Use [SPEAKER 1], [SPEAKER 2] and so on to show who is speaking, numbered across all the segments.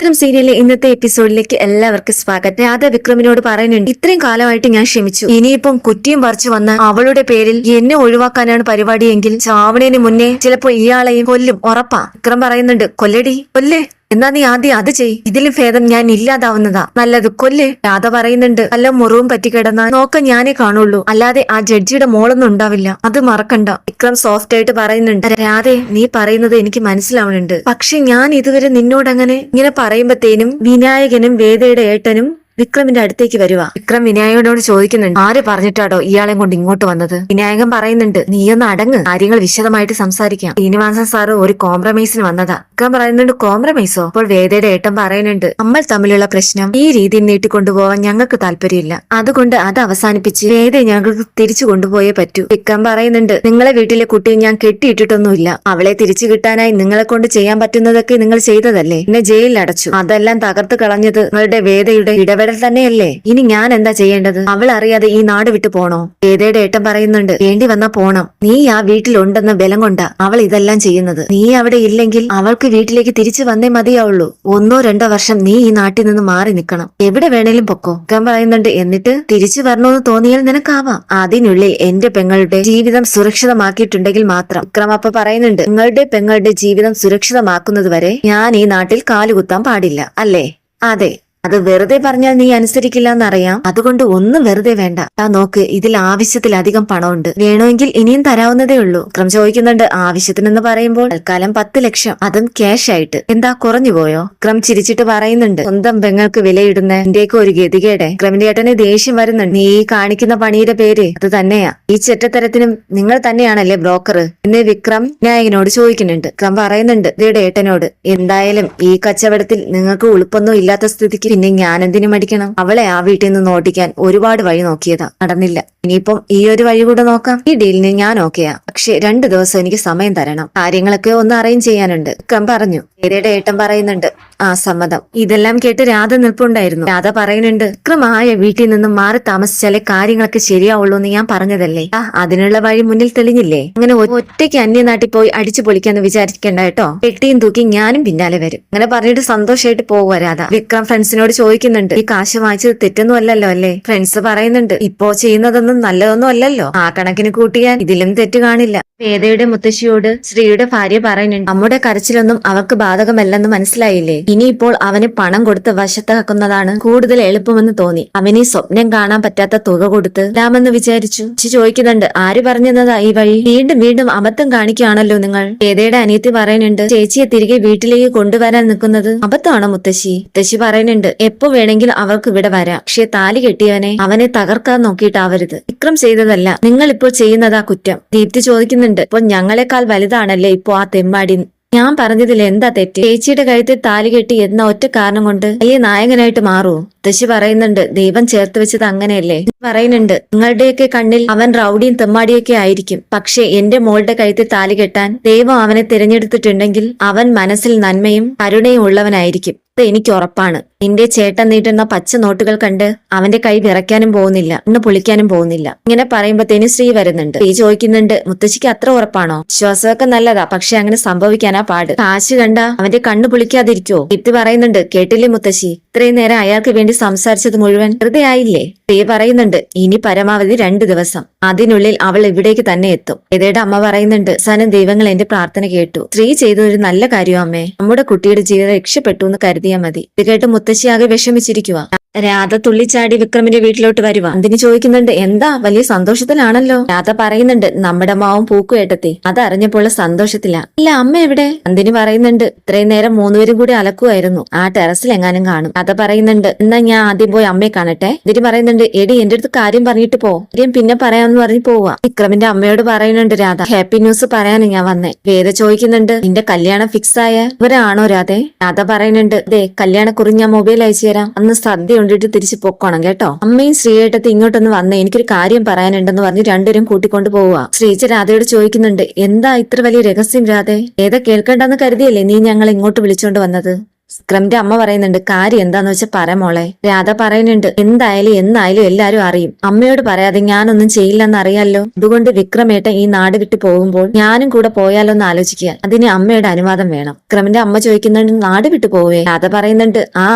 [SPEAKER 1] ചിത്രം സീരിയലിലെ ഇന്നത്തെ എപ്പിസോഡിലേക്ക് എല്ലാവർക്കും സ്വാഗതം. രാധ വിക്രമിനോട് പറയുന്നുണ്ട് ഇത്രയും കാലമായിട്ട് ഞാൻ ക്ഷമിച്ചു. ഇനിയിപ്പം കുറ്റിയും പറിച്ചു വന്ന അവളുടെ പേരിൽ എന്നെ ഒഴിവാക്കാനാണ് പരിപാടിയെങ്കിൽ ചാവണേന് മുന്നേ ചിലപ്പോ ഇയാളെയും കൊല്ലും. ഉറപ്പാ. വിക്രം പറയുന്നുണ്ട് കൊല്ലടി കൊല്ലേ. എന്നാ നീ ആദ്യം അത് ചെയ്. ഇതിലും ഭേദം ഞാൻ ഇല്ലാതാവുന്നതാ. നല്ലത് കൊല്ല്. രാധ പറയുന്നുണ്ട്. അല്ല മുറിവും പറ്റിക്കിടന്നാ നോക്ക ഞാനേ കാണുള്ളൂ. അല്ലാതെ ആ ജഡ്ജിയുടെ മോളൊന്നും ഉണ്ടാവില്ല. അത് മറക്കണ്ട. വിക്രം സോഫ്റ്റ് ആയിട്ട് പറയുന്നുണ്ട്. രാധെ നീ പറയുന്നത് എനിക്ക് മനസ്സിലാവുന്നുണ്ട്. പക്ഷെ ഞാൻ ഇതുവരെ നിന്നോടങ്ങനെ ഇങ്ങനെ പറയുമ്പത്തേനും വിനായകനും വേദയുടെ ഏട്ടനും വിക്രമിന്റെ അടുത്തേക്ക് വരുവാ. വിക്രം വിനായകനോട് ചോദിക്കുന്നുണ്ട്. ആര് പറഞ്ഞിട്ടാടോ ഇയാളെ കൊണ്ട് ഇങ്ങോട്ട് വന്നത്? വിനായകൻ പറയുന്നുണ്ട് നീയൊന്ന് അടങ്ങ്. കാര്യങ്ങൾ വിശദമായിട്ട് സംസാരിക്കാം. ശ്രീനിവാസൻ സാറ് ഒരു കോംപ്രമൈസിന് വന്നതാ. വിക്രം പറയുന്നുണ്ട് കോംപ്രമൈസോ അപ്പോൾ വേദയുടെ ഏട്ടൻ പറയുന്നുണ്ട് നമ്മൾ തമ്മിലുള്ള പ്രശ്നം ഈ രീതിയിൽ നീട്ടിക്കൊണ്ടുപോവാൻ ഞങ്ങൾക്ക് താല്പര്യമില്ല. അതുകൊണ്ട് അത് അവസാനിപ്പിച്ച് വേദയെ ഞങ്ങൾക്ക് തിരിച്ചു കൊണ്ടുപോയേ പറ്റൂ. വിക്രം പറയുന്നുണ്ട് നിങ്ങളെ വീട്ടിലെ കുട്ടിയെ ഞാൻ കെട്ടിയിട്ടിട്ടൊന്നുമില്ല. അവളെ തിരിച്ചു കിട്ടാനായി നിങ്ങളെ കൊണ്ട് ചെയ്യാൻ പറ്റുന്നതൊക്കെ നിങ്ങൾ ചെയ്തതല്ലേ? എന്നെ ജയിലിൽ അടച്ചു. അതെല്ലാം തകർത്ത് കളഞ്ഞത് നിങ്ങളുടെ വേദയുടെ ഇടപെടൽ തന്നെയല്ലേ? ഇനി ഞാൻ എന്താ ചെയ്യേണ്ടത്? അവൾ അറിയാതെ ഈ നാട് വിട്ടു പോണോ? ഏതേടെ ഏട്ടൻ പറയുന്നുണ്ട് വേണ്ടി വന്നാ പോണം. നീ ആ വീട്ടിലുണ്ടെന്ന ബലം കൊണ്ടാ അവൾ ഇതെല്ലാം ചെയ്യുന്നത്. നീ അവിടെ ഇല്ലെങ്കിൽ അവൾക്ക് വീട്ടിലേക്ക് തിരിച്ചു വന്നേ മതിയാവുള്ളൂ. ഒന്നോ രണ്ടോ വർഷം നീ ഈ നാട്ടിൽ നിന്ന് മാറി നിൽക്കണം. എവിടെ വേണേലും പൊക്കോ. ഞാൻ പറയുന്നുണ്ട് എന്നിട്ട് തിരിച്ചു വരണമെന്ന് തോന്നിയാൽ നിനക്കാവാം. അതിനുള്ളിൽ എന്റെ പെങ്ങളുടെ ജീവിതം സുരക്ഷിതമാക്കിയിട്ടുണ്ടെങ്കിൽ മാത്രം. വിക്രം അപ്പൊ പറയുന്നുണ്ട് നിങ്ങളുടെ പെങ്ങളുടെ ജീവിതം സുരക്ഷിതമാക്കുന്നത് വരെ ഞാൻ ഈ നാട്ടിൽ കാലുകുത്താൻ പാടില്ല. അല്ലേ? അതെ. അത് വെറുതെ പറഞ്ഞാൽ നീ അനുസരിക്കില്ല എന്നറിയാം അതുകൊണ്ട് ഒന്നും വെറുതെ വേണ്ട. ആ നോക്ക് ഇതിൽ ആവശ്യത്തിലധികം പണമുണ്ട്. വേണമെങ്കിൽ ഇനിയും തരാവുന്നതേ ഉള്ളൂ. ക്രം ചോദിക്കുന്നുണ്ട് ആവശ്യത്തിനെന്ന് പറയുമ്പോൾ തൽക്കാലം പത്ത് ലക്ഷം. അതും ക്യാഷ് ആയിട്ട്. എന്താ കുറഞ്ഞു പോയോ? ക്രം ചിരിച്ചിട്ട് പറയുന്നുണ്ട് സ്വന്തം പെങ്ങൾക്ക് വിലയിടുന്ന എന്റെയൊക്കെ ഒരു ഗതികേടെ ക്രമിന്റെ ഏട്ടന് ദേഷ്യം വരുന്നുണ്ട്. നീ കാണിക്കുന്ന പണിയുടെ പേര് അത് തന്നെയാ. ഈ ചെറ്റത്തരത്തിനും നിങ്ങൾ തന്നെയാണല്ലേ ബ്രോക്കർ എന്ന് വിക്രം നായകനോട് ചോദിക്കുന്നുണ്ട്. ക്രം പറയുന്നുണ്ട് ഇതേടെ ഏട്ടനോട് എന്തായാലും ഈ കച്ചവടത്തിൽ നിങ്ങൾക്ക് ഉളുപ്പൊന്നും ഇല്ലാത്ത സ്ഥിതിക്ക് പിന്നെ ഞാൻ എന്തിനു മടിക്കണം? അവളെ ആ വീട്ടിൽ നിന്ന് ഓടിക്കാൻ ഒരുപാട് വഴി നോക്കിയതാ. നടന്നില്ല. ഇനിയിപ്പം ഈ ഒരു വഴി കൂടെ നോക്കാം. ഈ ഡീലിന് ഞാൻ ഓക്കെയാ പക്ഷെ രണ്ടു ദിവസം എനിക്ക് സമയം തരണം. കാര്യങ്ങളൊക്കെ ഒന്ന് അറേഞ്ച് ചെയ്യാനുണ്ട്. ക്രം പറഞ്ഞു. ഏരയുടെ ഏട്ടൻ പറയുന്നുണ്ട്. ആ സമ്മതം. ഇതെല്ലാം കേട്ട് രാധ നിൽപ്പുണ്ടായിരുന്നു. രാധ പറയുന്നുണ്ട് വിക്രമായ വീട്ടിൽ നിന്നും മാറി താമസിച്ചാലേ കാര്യങ്ങളൊക്കെ ശരിയാവുള്ളൂ എന്ന് ഞാൻ പറഞ്ഞതല്ലേ? ആ അതിനുള്ള വഴി മുന്നിൽ തെളിഞ്ഞില്ലേ? അങ്ങനെ ഒറ്റയ്ക്ക് അന്യനാട്ടിൽ പോയി അടിച്ചു പൊളിക്കാന്ന് വിചാരിക്കേണ്ട കേട്ടോ? പെട്ടിയും തൂക്കി ഞാനും പിന്നാലെ വരും. അങ്ങനെ പറഞ്ഞിട്ട് സന്തോഷമായിട്ട് പോകുക രാധ. വിക്രം ഫ്രണ്ട്സിനോട് ചോദിക്കുന്നുണ്ട് ഈ കാശ് വാങ്ങിച്ചത് തെറ്റൊന്നും അല്ലല്ലോ അല്ലേ? ഫ്രണ്ട്സ് പറയുന്നുണ്ട് ഇപ്പോ ചെയ്യുന്നതൊന്നും നല്ലതൊന്നും അല്ലല്ലോ. ആ കണക്കിന് കൂട്ടിയാൽ ഇതിലും തെറ്റ് കാണില്ല. വേദയുടെ മുത്തശ്ശിയോട് ശ്രീയുടെ ഭാര്യ പറയുന്നുണ്ട് നമ്മുടെ കരച്ചിലൊന്നും അവർക്ക് ബാധകമല്ലെന്ന് മനസ്സിലായില്ലേ? ഇനിയിപ്പോൾ അവന് പണം കൊടുത്ത് വശത്താക്കുന്നതാണ് കൂടുതൽ എളുപ്പമെന്ന് തോന്നി. അവന് സ്വപ്നം കാണാൻ പറ്റാത്ത തുക കൊടുത്ത് രാമെന്ന് വിചാരിച്ചു. ചോദിക്കുന്നുണ്ട്. ആര് പറഞ്ഞതാ ഈ വഴി? വീണ്ടും വീണ്ടും അബദ്ധം കാണിക്കുകയാണല്ലോ നിങ്ങൾ. വേദയുടെ അനിയത്തി പറയുന്നുണ്ട് ചേച്ചിയെ തിരികെ വീട്ടിലേക്ക് കൊണ്ടുവരാൻ നിൽക്കുന്നത് അബദ്ധമാണോ മുത്തശ്ശി? മുത്തശ്ശി പറയുന്നുണ്ട് എപ്പോ വേണമെങ്കിലും അവർക്ക് ഇവിടെ വരാം. പക്ഷെ താലി കെട്ടിയവനെ അവനെ തകർക്കാൻ നോക്കിയിട്ടാവരുത്. വിക്രം ചെയ്തതല്ല നിങ്ങൾ ഇപ്പോൾ ചെയ്യുന്നതാ കുറ്റം. ദീപ്തി ചോദിക്കുന്നുണ്ട് ഇപ്പോൾ ഞങ്ങളെക്കാൾ വലുതാണല്ലേ ഇപ്പോ ആ തെമ്മാടി ഞാൻ പറഞ്ഞതിൽ എന്താ തെറ്റ്? ചേച്ചിയുടെ കഴുത്തിൽ താലി കെട്ടി എന്ന ഒറ്റ കാരണം കൊണ്ട് വലിയ നായകനായിട്ട് മാറുമോ ദശി പറയുന്നുണ്ട് ദൈവം ചേർത്ത് വെച്ചത് അങ്ങനെയല്ലേ? പറയുന്നുണ്ട് നിങ്ങളുടെയൊക്കെ കണ്ണിൽ അവൻ റൌഡിയും തെമ്മാടിയൊക്കെ ആയിരിക്കും. പക്ഷേ എന്റെ മോളുടെ കഴുത്തിൽ താലി കെട്ടാൻ ദൈവം അവനെ തിരഞ്ഞെടുത്തിട്ടുണ്ടെങ്കിൽ അവൻ മനസ്സിൽ നന്മയും കരുണയും ഉള്ളവനായിരിക്കും. അത് എനിക്ക് ഉറപ്പാണ്. നിന്റെ ചേട്ടൻ നീട്ടുന്ന പച്ച നോട്ടുകൾ കണ്ട് അവന്റെ കൈ വിറയ്ക്കാനും പോകുന്നില്ല. ഒന്ന് പൊളിക്കാനും പോകുന്നില്ല. ഇങ്ങനെ പറയുമ്പത്തേനും ശ്രീ വരുന്നുണ്ട്. ഈ ചോദിക്കുന്നുണ്ട് മുത്തശ്ശിക്ക് അത്ര ഉറപ്പാണോ? വിശ്വാസമൊക്കെ നല്ലതാ. പക്ഷെ അങ്ങനെ സംഭവിക്കാനാ പാട്. കാശ് കണ്ട അവന്റെ കണ്ണ് പൊളിക്കാതിരിക്കോ ഇത്തി പറയുന്നുണ്ട് കേട്ടില്ലേ മുത്തശ്ശി? ഇത്രയും നേരം അയാൾക്ക് വേണ്ടി സംസാരിച്ചത് മുഴുവൻ വെറുതെ ആയില്ലേ? പ്രിയ പറയുന്നുണ്ട് ഇനി പരമാവധി രണ്ടു ദിവസം. അതിനുള്ളിൽ അവൾ ഇവിടേക്ക് തന്നെ എത്തും. ഇതയുടെ അമ്മ പറയുന്നുണ്ട് സനം ദൈവങ്ങൾ എന്റെ പ്രാർത്ഥന കേട്ടു. സ്ത്രീ ചെയ്തൊരു നല്ല കാര്യം അമ്മേ. നമ്മുടെ കുട്ടിയുടെ ജീവിതം രക്ഷപ്പെട്ടു എന്ന് കരുതിയാൽ മതി. ഇത് കേട്ട് മുത്തശ്ശിയാകെ വിഷമിച്ചിരിക്കുക രാധ തുള്ളിച്ചാടി വിക്രമിന്റെ വീട്ടിലോട്ട് വരുക എന്തിനു ചോദിക്കുന്നുണ്ട് എന്താ? വലിയ സന്തോഷത്തിലാണല്ലോ? രാധ പറയുന്നുണ്ട് നമ്മുടെ മാവും പൂക്കു ഏട്ടത്തി. അറിഞ്ഞപ്പോൾ സന്തോഷത്തില. ഇല്ല അമ്മ എവിടെ? അന്തിന് പറയുന്നുണ്ട് ഇത്രയും നേരം മൂന്നുപേരും കൂടി അലക്കുമായിരുന്നു ആ ടെറസിൽ എങ്ങാനും കാണും. രാധ പറയുന്നുണ്ട് എന്നാ ഞാൻ ആദ്യം പോയി അമ്മയെ കാണട്ടെ? ഇതിന് പറയുന്നുണ്ട് എടി എന്റെ അടുത്ത് കാര്യം പറഞ്ഞിട്ട് പോ. കാര്യം പിന്നെ പറയാമെന്ന് പറഞ്ഞ് പോവാ. വിക്രമിന്റെ അമ്മയോട് പറയുന്നുണ്ട് രാധ ഹാപ്പി ന്യൂസ് പറയാനും ഞാൻ വന്നേ. വേദ ചോദിക്കുന്നുണ്ട് നിന്റെ കല്യാണം ഫിക്സ് ആയ ഇവരാണോ രാധേ? രാധ പറയുന്നുണ്ട് ദേ കല്യാണക്കുറി ഞാൻ മൊബൈൽ അയച്ചു തരാം. അന്ന് സദ്യ കൊണ്ടിട്ട് തിരിച്ചു പൊക്കണം കേട്ടോ? അമ്മയും ശ്രീയേട്ടത്ത് ഇങ്ങോട്ടൊന്ന് വന്നേ എനിക്കൊരു കാര്യം പറയാനുണ്ടെന്ന് പറഞ്ഞ് രണ്ടുപേരും കൂട്ടിക്കൊണ്ട് പോവുക. ശ്രീച്ച രാധയോട് ചോദിക്കുന്നുണ്ട് എന്താ ഇത്ര വലിയ രഹസ്യം രാധേ? ഏതാ കേൾക്കണ്ടെന്ന് കരുതിയല്ലേ നീ ഞങ്ങൾ ഇങ്ങോട്ട് വിളിച്ചോണ്ട് വന്നത്? വിക്രമിന്റെ അമ്മ പറയുന്നുണ്ട് കാര്യം എന്താന്ന് വെച്ചാൽ പറ മോളെ. രാധ പറയുന്നുണ്ട് എന്തായാലും എന്നായാലും എല്ലാരും അറിയും. അമ്മയോട് പറയാതെ ഞാനൊന്നും ചെയ്യില്ലെന്ന് അറിയാലോ? അതുകൊണ്ട് വിക്രമേട്ടൻ ഈ നാട് വിട്ടു പോകുമ്പോൾ ഞാനും കൂടെ പോയാലോ എന്ന് ആലോചിക്കുക. അതിന് അമ്മയുടെ അനുവാദം വേണം. വിക്രമിന്റെ അമ്മ ചോദിക്കുന്നുണ്ട് നാട് വിട്ടു പോവേ? രാധ പറയുന്നുണ്ട് ആ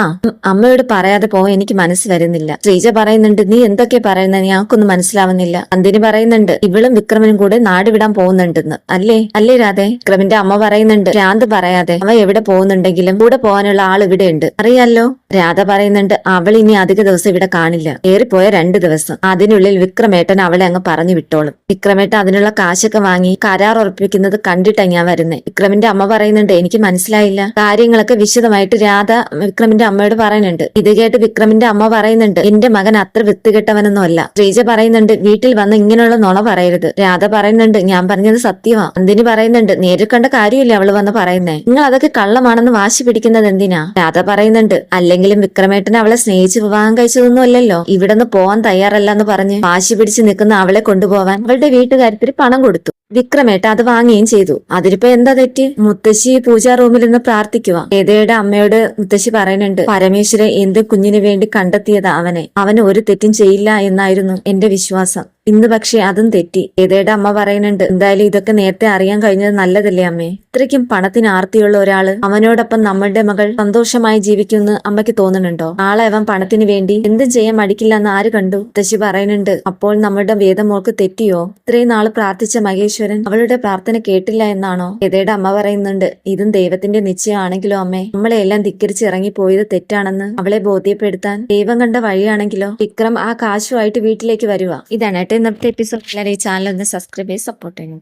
[SPEAKER 1] അമ്മയോട് പറയാതെ പോവാൻ എനിക്ക് മനസ്സ് വരുന്നില്ല. ശ്രീജ പറയുന്നുണ്ട് നീ എന്തൊക്കെ പറയുന്നത് ഞങ്ങൾക്കൊന്നും മനസ്സിലാവുന്നില്ല. അന്തിന് പറയുന്നുണ്ട് ഇവളും വിക്രമനും കൂടെ നാട് വിടാൻ പോകുന്നുണ്ടെന്ന്. അല്ലേ? അല്ലേ രാധേ? വിക്രമിന്റെ അമ്മ പറയുന്നുണ്ട് ഭ്രാന്ത് പറയാതെ അവ എവിടെ പോകുന്നുണ്ടെങ്കിലും കൂടെ പോകാനുള്ള ആൾ ഇവിടെ ഉണ്ട്. അറിയാലോ? രാധ പറയുന്നുണ്ട് അവൾ ഇനി അധിക ദിവസം ഇവിടെ കാണില്ല. ഏറിപ്പോയ രണ്ടു ദിവസം. അതിനുള്ളിൽ വിക്രമേട്ടൻ അവളെ അങ്ങ് പറഞ്ഞു വിട്ടോളും. വിക്രമേട്ടൻ അതിനുള്ള കാശൊക്കെ വാങ്ങി കരാർ ഉറപ്പിക്കുന്നത് കണ്ടിട്ടാ ഞാൻ വരുന്നത് വിക്രമിന്റെ അമ്മ പറയുന്നുണ്ട് എനിക്ക് മനസ്സിലായില്ല. കാര്യങ്ങളൊക്കെ വിശദമായിട്ട് രാധ വിക്രമിന്റെ അമ്മയോട് പറയുന്നുണ്ട്. ഇത് കേട്ട് വിക്രമിന്റെ അമ്മ പറയുന്നുണ്ട് എന്റെ മകൻ അത്ര വൃത്തികെട്ടവനൊന്നും അല്ല. ശ്രീജ പറയുന്നുണ്ട് വീട്ടിൽ വന്ന് ഇങ്ങനെയുള്ള നുണ പറയരുത്. രാധ പറയുന്നുണ്ട് ഞാൻ പറഞ്ഞത് സത്യമാ. എന്തിന് പറയുന്നുണ്ട് നേരിൽ കണ്ട കാര്യമില്ല അവൾ വന്ന് പറയുന്നേ. നിങ്ങൾ അതൊക്കെ കള്ളമാണെന്ന് വാശി പിടിക്കുന്നത് എന്തിനാ? രാധ പറയുന്നുണ്ട് അല്ലെങ്കിലും വിക്രമേട്ടൻ അവളെ സ്നേഹിച്ച് വിവാഹം കഴിച്ചതൊന്നും അല്ലല്ലോ ഇവിടുന്ന് പോവാൻ തയ്യാറല്ല എന്ന് പറഞ്ഞ് വാശി പിടിച്ച് നിൽക്കുന്ന അവളെ കൊണ്ടുപോവാൻ അവളുടെ വീട്ടുകാരത്തിന് പണം കൊടുത്തു. വിക്രമേട്ട അത് വാങ്ങുകയും ചെയ്തു. അതിലിപ്പോ എന്താ തെറ്റി? മുത്തശ്ശി പൂജാ റൂമിൽ നിന്ന് പ്രാർത്ഥിക്കുക ഏതയുടെ അമ്മയോട് മുത്തശ്ശി പറയുന്നുണ്ട് പരമേശ്വരൻ എന്ത് കുഞ്ഞിനു വേണ്ടി കണ്ടെത്തിയതാ അവനെ. അവന് ഒരു തെറ്റും ചെയ്യില്ല എന്നായിരുന്നു എന്റെ വിശ്വാസം. ഇന്ന് പക്ഷെ അതും തെറ്റി. ഏതേട അമ്മ പറയുന്നുണ്ട്? എന്തായാലും ഇതൊക്കെ നേരത്തെ അറിയാൻ കഴിഞ്ഞത് നല്ലതല്ലേ അമ്മേ? ഇത്രയ്ക്കും പണത്തിന് ആർത്തിയുള്ള ഒരാൾ അവനോടൊപ്പം നമ്മളുടെ മകൾ സന്തോഷമായി ജീവിക്കുമെന്ന് അമ്മയ്ക്ക് തോന്നുന്നുണ്ടോ? നാളെ അവൻ പണത്തിന് വേണ്ടി എന്തും ചെയ്യാൻ മടിക്കില്ല എന്ന് ആര് കണ്ടു? തശി പറയുന്നുണ്ട് അപ്പോൾ നമ്മുടെ വേദമോൾക്ക് തെറ്റിയോ? ഇത്രയും നാൾ പ്രാർത്ഥിച്ച മഹേശ്വരൻ അവളുടെ പ്രാർത്ഥന കേട്ടില്ല എന്നാണോ? ഏതേട അമ്മ പറയുന്നുണ്ട് ഇതും ദൈവത്തിന്റെ നിശ്ചയമാണെങ്കിലോ അമ്മേ? നമ്മളെ എല്ലാം ധിക്കരിച്ച് ഇറങ്ങിപ്പോയത് തെറ്റാണെന്ന് അവളെ ബോധ്യപ്പെടുത്താൻ ദൈവം കണ്ട വഴിയാണെങ്കിലോ? വിക്രം ആ കാശുമായിട്ട് വീട്ടിലേക്ക് വരുക ഇതാണ് ഇന്നത്തെ എപ്പിസോഡ് എല്ലാവരും ഈ ചാനൽ ഒന്ന് സബ്സ്ക്രൈബ് ചെയ്ത് സപ്പോർട്ട് ചെയ്യണം.